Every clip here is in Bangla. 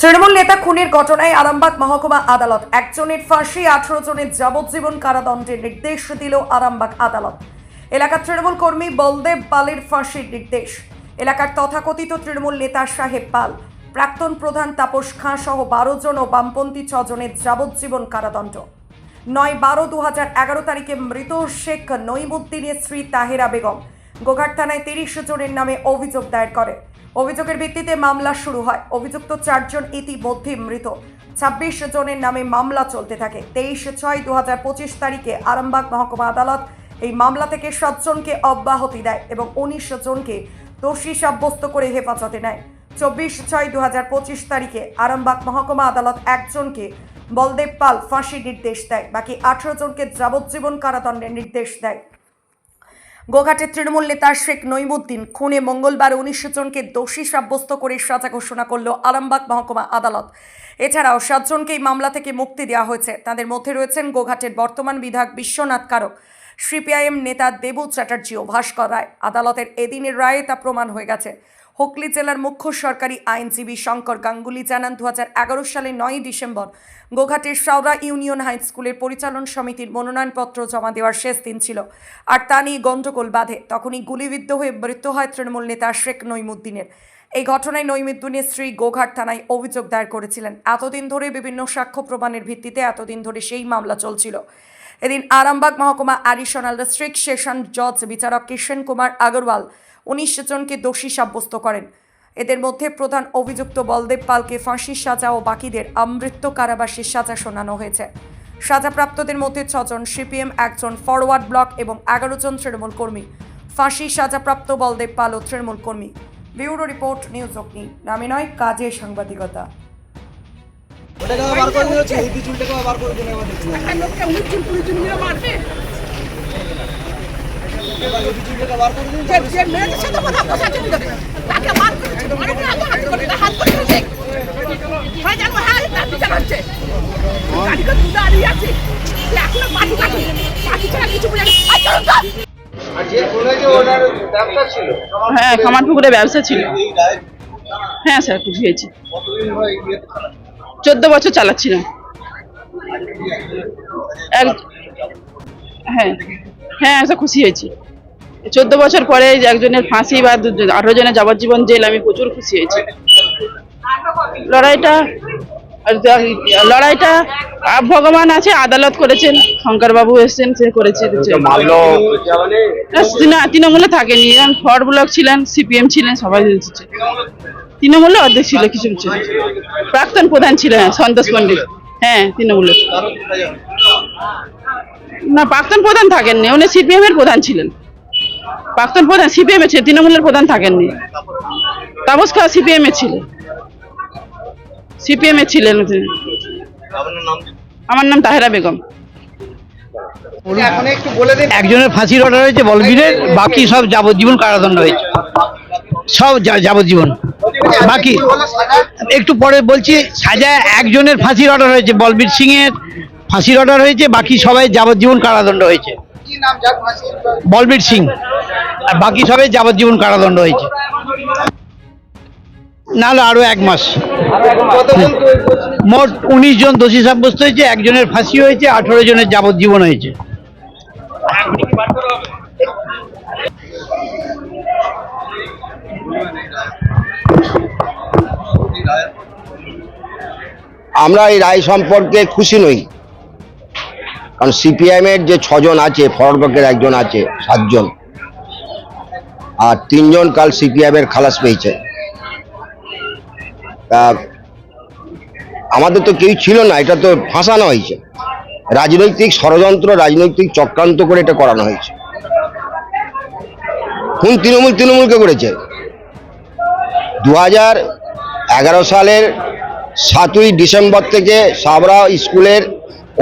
তৃণমূল নেতা খুনের ঘটনায় আরামবাগ মহকুমা আদালত। একজনের ফাঁসি, আঠারো জনের যাবজ্জীবন কারাদণ্ডের নির্দেশ দিল আরামবাগ আদালত। এলাকার তৃণমূল কর্মী বলদেব পালের ফাঁসির নির্দেশ। এলাকার তথাকথিত তৃণমূল নেতা সাহেব পাল, প্রাক্তন প্রধান তাপস খাঁ সহ বারো জন ও বামপন্থী ছজনের যাবজ্জীবন কারাদণ্ড। নয় বারো দু হাজার এগারো তারিখে মৃত শেখ নইমুদ্দিনের স্ত্রী তাহেরা বেগম। গোঘাট থানায় তিরিশ জনের নামে অভিযোগ দায়ের করে। অভিযোগের ভিত্তিতে মামলা শুরু হয়। অভিযুক্ত চারজন ইতিমধ্যে মৃত। ছাব্বিশ জনের নামে মামলা চলতে থাকে। তেইশ ছয় দু হাজার পঁচিশ তারিখে আরামবাগ মহকুমা আদালত এই মামলা থেকে সাতজনকে অব্যাহতি দেয় এবং উনিশ জনকে দোষী সাব্যস্ত করে হেফাজতে নেয়। চব্বিশ ছয় দু হাজার পঁচিশ তারিখে আরামবাগ মহকুমা আদালত একজনকে বলদেব পাল ফাঁসির নির্দেশ দেয়। বাকি আঠারো জনকে যাবজ্জীবন কারাদণ্ডের নির্দেশ দেয়। গোঘাটের তৃণমূল নেতা শেখ নইমুদ্দিন খুনে মঙ্গলবার উনিশশো জনকে দোষী সাব্যস্ত করে সাজা ঘোষণা করল আরামবাগ মহকুমা আদালত। এছাড়াও সাতজনকে এই মামলা থেকে মুক্তি দেওয়া হয়েছে। তাদের মধ্যে রয়েছেন গোঘাটের বর্তমান বিধায়ক বিশ্বনাথ কারক, সিপিআইএম নেতা দেবু চ্যাটার্জি ও ভাস্কর রায়। আদালতের এদিনের রায়ে তা প্রমাণ হয়ে গেছে। হুগলি জেলার মুখ্য সরকারি আইনজীবী শঙ্কর গাঙ্গুলি জানান দু সালে নয়ই ডিসেম্বর গোঘাটের সাউরা ইউনিয়ন হাই স্কুলের পরিচালন সমিতির মনোনয়নপত্র জমা দেওয়ার শেষ দিন ছিল আর তা নিয়ে গণ্ডগোল বাঁধে। তখনই গুলিবিদ্ধ হয়ে মৃত্যু হয় তৃণমূল নেতা শেখ নইমুদ্দিনের এই ঘটনায় নৈমিদ্দিনের স্ত্রী গোঘাট থানায় অভিযোগ দায়ের করেছিলেন। এতদিন ধরে বিভিন্ন সাক্ষ্য প্রমাণের ভিত্তিতে এতদিন ধরে সেই মামলা চলছিল। এদিন আরামবাগ মহকুমা অ্যাডিশনাল ডিস্ট্রিক্ট সেশন জজ বিচারক কিষেন কুমার আগরওয়াল উনিশ জনকে দোষী সাব্যস্ত করেন। এদের মধ্যে প্রধান অভিযুক্ত বলদেব পালকে ফাঁসির সাজা ও বাকিদের আমৃত্যু কারাবাসের সাজা শোনানো হয়েছে। সাজাপ্রাপ্তদের মধ্যে ছজন সিপিএম, একজন ফরওয়ার্ড ব্লক এবং এগারো জন তৃণমূল কর্মী। ফাঁসির সাজাপ্রাপ্ত বলদেব পাল ও তৃণমূল কর্মী। ব্যুরো রিপোর্ট নিউজ অগ্নি। নামে নয় কাজে সাংবাদিকতা। ওটাকে বার করে দিয়েছে এই চুলটাকে বার করে দিন দেখুন করে মারবে কিছু হ্যাঁ কামার পুকুরে ব্যবসা ছিল। হ্যাঁ স্যার খুশি হয়েছি। কতদিন এই বিয়েতে খারাপ চোদ্দ বছর চালাচ্ছিলাম এক হ্যাঁ হ্যাঁ স্যার খুশি হয়েছি। চোদ্দ বছর পরে একজনের ফাঁসি বা আঠারো জনের যাবজ্জীবন জেল আমি প্রচুর খুশি হয়েছি। লড়াইটা লড়াইটা ভগবান আছে আদালত করেছেন শঙ্করবাবু এসছেন সে করেছে না, তৃণমূলে থাকেনি। ফর ব্লক ছিলেন সিপিএম ছিলেন সবাই তৃণমূলে অর্ধেক ছিল কিছু ছিল প্রাক্তন প্রধান ছিলেন সন্তোষ পণ্ডিত হ্যাঁ তৃণমূলে। না প্রাক্তন প্রধান থাকেননি উনি সিপিএম এর প্রধান ছিলেন। প্রাক্তন প্রধান সিপিএম এর ছিলেন তৃণমূলের প্রধান থাকেননি। তাপস খাওয়া সিপিএম এর ছিলেন। সিপিএম এর ছিলেন আমার নাম তাহেরা বেগম। এখন একটু বলে দিন। একজনের ফাঁসির অর্ডার হয়েছে বলবীরের বাকি সব যাবজ্জীবন কারাদণ্ড হয়েছে। সব যাবজ্জীবন। বাকি একটু পরে বলছি সাজা একজনের ফাঁসির অর্ডার হয়েছে বলবীর সিং এর ফাঁসির অর্ডার হয়েছে বাকি সবাই যাবজ্জীবন কারাদণ্ড হয়েছে। বলবীর সিং। আর বাকি সবাই যাবজ্জীবন কারাদণ্ড হয়েছে। নাহলে আরও এক মাস? মোট উনিশ জন দোষী সাব্যস্ত হয়েছে, একজনের ফাঁসি হয়েছে, আঠারো জনের যাবজ্জীবন হয়েছে। আমরা এই রায় সম্পর্কে খুশি নই। কারণ সিপিআইএম এর যে ছজন আছে, ফরওয়ার্ড একজন আছে, সাতজন। আর তিনজন কাল সিপিআইএম এর খালাস পেয়েছে। আমাদের তো কেউ ছিল না, এটা তো ফাঁসানো হয়েছে। রাজনৈতিক ষড়যন্ত্র, রাজনৈতিক চক্রান্ত করে এটা করানো হয়েছে। কোন তৃণমূল তৃণমূলকে করেছে। দু হাজার এগারো সালের সাতই ডিসেম্বর থেকে সাবরা স্কুলের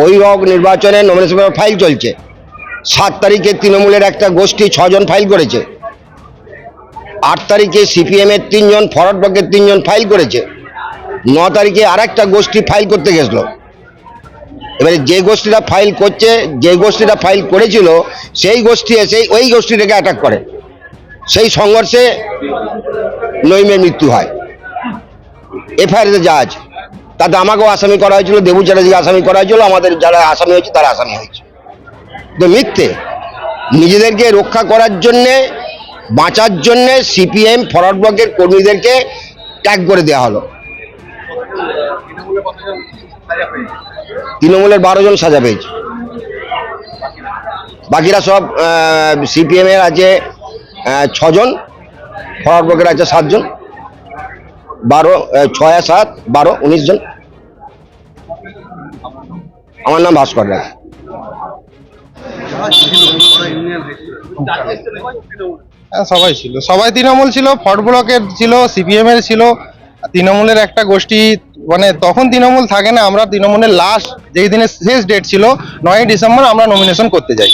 অভিভাবক নির্বাচনে নমিনেশন ফাইল চলছে। সাত তারিখে তৃণমূলের একটা গোষ্ঠী ছজন ফাইল করেছে। আট তারিখে সিপিএম এর তিনজন, ফরওয়ার্ড ব্লকের তিনজন ফাইল করেছে। ন তারিখে আর একটা গোষ্ঠী ফাইল করতে গেছিল। এবারে যে গোষ্ঠীটা ফাইল করছে, যে গোষ্ঠীটা ফাইল করেছিল, সেই গোষ্ঠী এসে ওই গোষ্ঠীটাকে অ্যাটাক করে। সেই সংঘর্ষে নইমের মৃত্যু হয়। এফআইআর যা আছে। তাতে আমাকেও আসামি করা হয়েছিল, দেবু চ্যাটার্জিকে আসামি করা হয়েছিল, আমাদের যারা আসামি হয়েছে তারা আসামি হয়েছে। তো মিথ্যে। নিজেদেরকে রক্ষা করার জন্যে বাঁচার জন্যে সিপিএম, ফরওয়ার্ড ব্লকের কর্মীদেরকে ট্যাগ করে দেওয়া হলো। তৃণমূলের বারো জন সাজা পেয়েছে। বাকিরা সব সিপিএম এর আছে ছজন, ফরওয়ার্ড ব্লকের আছে সাতজন। বারো ছয় সাত, বারো, উনিশ জন। আমার নাম ভাস্কর রায়। হ্যাঁ সবাই ছিল। সবাই তৃণমূল ছিল ফট ব্লকের ছিল, সিপিএম এর ছিল। তৃণমূলের একটা গোষ্ঠী মানে তখন তৃণমূল থাকে না, আমরা তৃণমূলের লাস্ট যেই দিনের শেষ ডেট ছিল, নয়ই ডিসেম্বর আমরা নমিনেশন করতে যাই।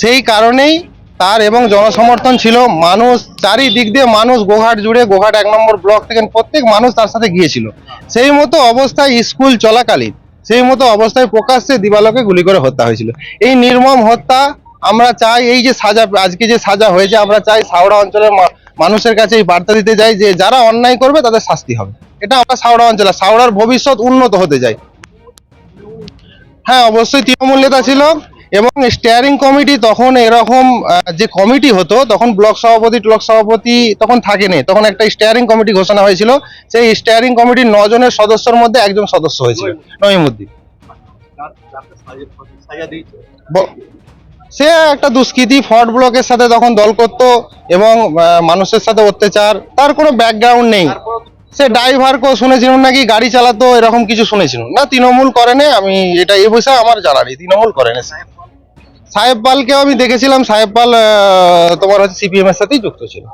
সেই কারণেই তার এবং জনসমর্থন ছিল, মানুষ চারিদিক দিয়ে মানুষ গোঘাট জুড়ে গোঘাট এক নম্বর ব্লক থেকে প্রত্যেক মানুষ তার সাথে গিয়েছিল। সেই মতো অবস্থায় স্কুল চলাকালীন, সেই মতো অবস্থায় প্রকাশ্যে দিবালোকে গুলি করে হত্যা হয়েছিল। এই নির্মম হত্যা আমরা চাই এই যে সাজা আজকে যে সাজা হয়েছে আমরা চাই সাউড়া অঞ্চলের মানুষের কাছে এই বার্তা দিতে চাই যে যারা অন্যায় করবে তাদের শাস্তি হবে। এটা আমরা সাউড়া অঞ্চলে সাউড়ার ভবিষ্যৎ উন্নত হতে চাই। হ্যাঁ অবশ্যই তৃণমূল নেতা ছিল এবং স্টিয়ারিং কমিটি তখন এরকম যে কমিটি হতো তখন ব্লক সভাপতি ব্লক সভাপতি তখন থাকেনি তখন একটা স্টিয়ারিং কমিটি ঘোষণা হয়েছিল। সেই স্টিয়ারিং কমিটির নজনের সদস্যর মধ্যে একজন সদস্য হয়েছিল নঈমুদ্দিন। ব- সে একটা দুষ্কৃতি ফর্ট ব্লকের সাথে তখন দল করত এবং মানুষের সাথে অত্যাচার। তার কোনো ব্যাকগ্রাউন্ড নেই। সে ড্রাইভার কো শুনেছিলাম নাকি, গাড়ি চালাতো, এরকম কিছু শুনেছিলাম না, তৃণমূল করেনি আমি এটা এ বিষয়ে আমার জানা নেই, তৃণমূল করেনি সাহেব পালকেও আমি দেখেছিলাম, সাহেব পাল তোমার হচ্ছে সিপিএম এর সাথেই যুক্ত ছিল।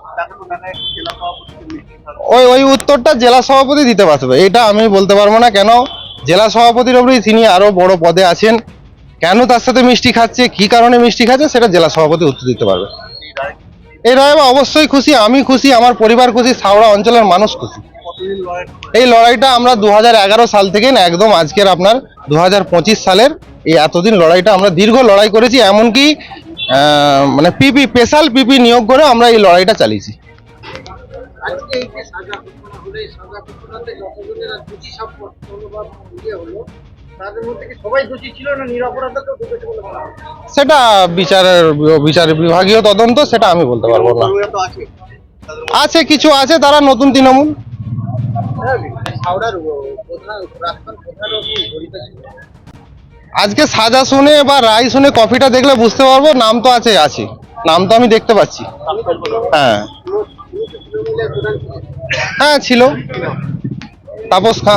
ওই ওই উত্তরটা জেলা সভাপতি দিতে পারবে এটা আমি বলতে পারব না কেন, জেলা সভাপতির ওপরেই তিনি আরও বড় পদে আছেন। কেন তার সাথে মিষ্টি খাচ্ছে, কি কারণে মিষ্টি খাচ্ছে, সেটা জেলা সভাপতি উত্তর দিতে পারবে। এই রায় অবশ্যই খুশি, আমি খুশি, আমার পরিবার খুশি সাউড়া অঞ্চলের মানুষ খুশি। এই লড়াইটা আমরা দু হাজার এগারো সাল থেকে না, একদম আজকের আপনার দু হাজার পঁচিশ সালের এই এতদিন লড়াইটা আমরা দীর্ঘ লড়াই করেছি, এমনকি মানে পিপি, স্পেশাল পিপি নিয়োগ করে আমরা এই লড়াইটা চালিয়েছি। সেটা বিচারের বিচার বিভাগীয় তদন্ত সেটা আমি বলতে পারব না। আছে। কিছু আছে তারা নতুন তৃণমূল। আজকে সাজা শুনে বা রায় শুনে কপিটা দেখলে বুঝতে পারব নাম তো আছে আছে। নাম তো আমি দেখতে পাচ্ছি। হ্যাঁ। হ্যাঁ ছিল। তাপস খা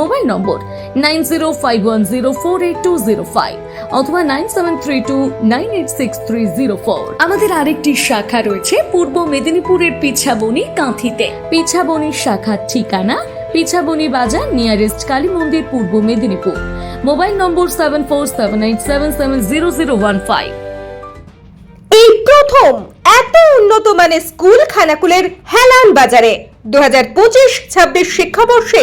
Mobile number nine zero five one zero four eight two zero five অথবা nine seven three two nine eight six three zero four. আমাদের আরেকটি শাখা রয়েছে, পূর্ব মেদিনীপুরের পিছাবনি কাঁথিতে। পিছাবনির শাখার ঠিকানা পিছাবনি বাজার নিয়ারেস্ট কালী মন্দির, Purba Medinipur. Mobile number seven four seven eight seven seven zero zero one five. এই প্রথম এত উন্নত মানের স্কুল খানাকুলের হেলান বাজারে। দু হাজার পঁচিশ ছাব্বিশ শিক্ষাবর্ষে